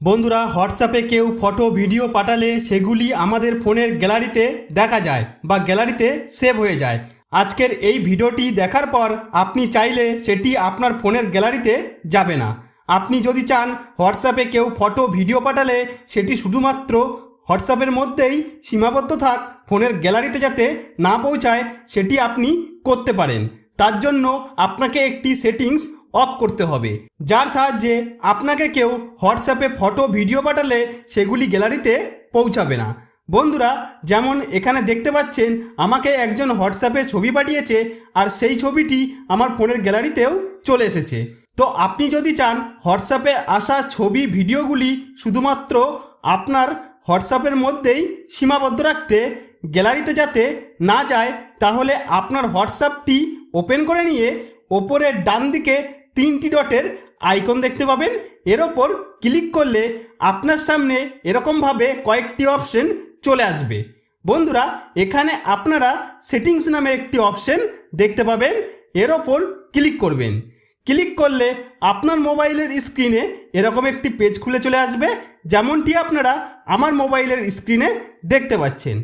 বন্ধুরা, হোয়াটসঅ্যাপে কেউ ফটো, ভিডিও পাঠালে সেগুলি আমাদের ফোনের গ্যালারিতে দেখা যায় বা গ্যালারিতে সেভ হয়ে যায়। আজকের এই ভিডিওটি দেখার পর আপনি চাইলে সেটি আপনার ফোনের গ্যালারিতে যাবে না। আপনি যদি চান হোয়াটসঅ্যাপে কেউ ফটো, ভিডিও পাঠালে সেটি শুধুমাত্র হোয়াটসঅ্যাপের মধ্যেই সীমাবদ্ধ থাক, ফোনের গ্যালারিতে যাতে না পৌঁছায়, সেটি আপনি করতে পারেন। তার জন্য আপনাকে একটি সেটিংস অফ করতে হবে। যার সাহায্যে আপনাকে কেউ হোয়াটসঅ্যাপে ফটো, ভিডিও পাঠালে সেগুলি গ্যালারিতে পৌঁছাবে না। বন্ধুরা, যেমন এখানে দেখতে পাচ্ছেন, আমাকে একজন হোয়াটসঅ্যাপে ছবি পাঠিয়েছে আর সেই ছবিটি আমার ফোনের গ্যালারিতেও চলে এসেছে। তো আপনি যদি চান হোয়াটসঅ্যাপে আসা ছবি, ভিডিওগুলি শুধুমাত্র আপনার হোয়াটসঅ্যাপের মধ্যেই সীমাবদ্ধ রাখতে, গ্যালারিতে যাতে না যায়, তাহলে আপনার হোয়াটসঅ্যাপটি ওপেন করে নিয়ে ওপরের ডান দিকে তিনটি ডটের আইকন দেখতে পাবেন। এর ওপর ক্লিক করলে আপনার সামনে এরকমভাবে কয়েকটি অপশন চলে আসবে। বন্ধুরা, এখানে আপনারা সেটিংস নামে একটি অপশন দেখতে পাবেন। এর ওপর ক্লিক করবেন। ক্লিক করলে আপনার মোবাইলের স্ক্রিনে এরকম একটি পেজ খুলে চলে আসবে, যেমনটি আপনারা আমার মোবাইলের স্ক্রিনে দেখতে পাচ্ছেন।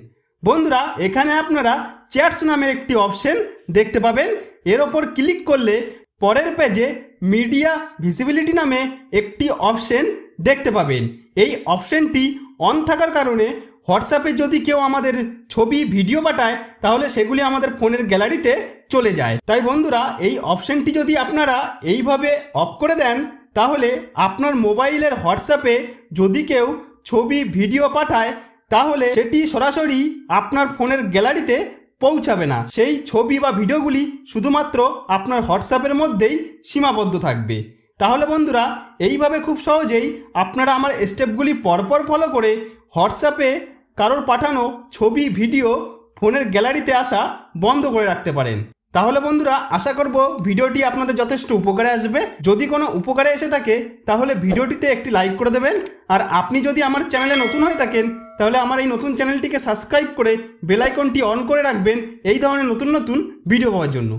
বন্ধুরা, এখানে আপনারা চ্যাটস নামে একটি অপশন দেখতে পাবেন। এর ওপর ক্লিক করলে পরের পেজে মিডিয়া ভিজিবিলিটি নামে একটি অপশন দেখতে পাবেন। এই অপশনটি অন থাকার কারণে হোয়াটসঅ্যাপে যদি কেউ আমাদের ছবি ভিডিও পাঠায়, তাহলে সেগুলি আমাদের ফোনের গ্যালারিতে চলে যায়। তাই বন্ধুরা, এই অপশনটি যদি আপনারা এইভাবে অফ করে দেন, তাহলে আপনার মোবাইলের হোয়াটসঅ্যাপে যদি কেউ ছবি ভিডিও পাঠায়, তাহলে সেটি সরাসরি আপনার ফোনের গ্যালারিতে পৌঁছাবে না। সেই ছবি বা ভিডিওগুলি শুধুমাত্র আপনার হোয়াটসঅ্যাপের মধ্যেই সীমাবদ্ধ থাকবে। তাহলে বন্ধুরা, এইভাবে খুব সহজেই আপনারা আমার স্টেপগুলি পরপর ফলো করে হোয়াটসঅ্যাপে কারোর পাঠানো ছবি, ভিডিও ফোনের গ্যালারিতে আসা বন্ধ করে রাখতে পারেন। তাহলে বন্ধুরা, আশা করব ভিডিওটি আপনাদের যথেষ্ট উপকারে আসবে। যদি কোনো উপকারে এসে থাকে, তাহলে ভিডিওটিতে একটি লাইক করে দেবেন। আর আপনি যদি আমার চ্যানেলে নতুন হয়ে থাকেন, তাহলে আমার এই নতুন চ্যানেলটিকে সাবস্ক্রাইব করে বেলাইকনটি অন করে রাখবেন। এই ধরনের নতুন নতুন ভিডিও পাওয়ার জন্য।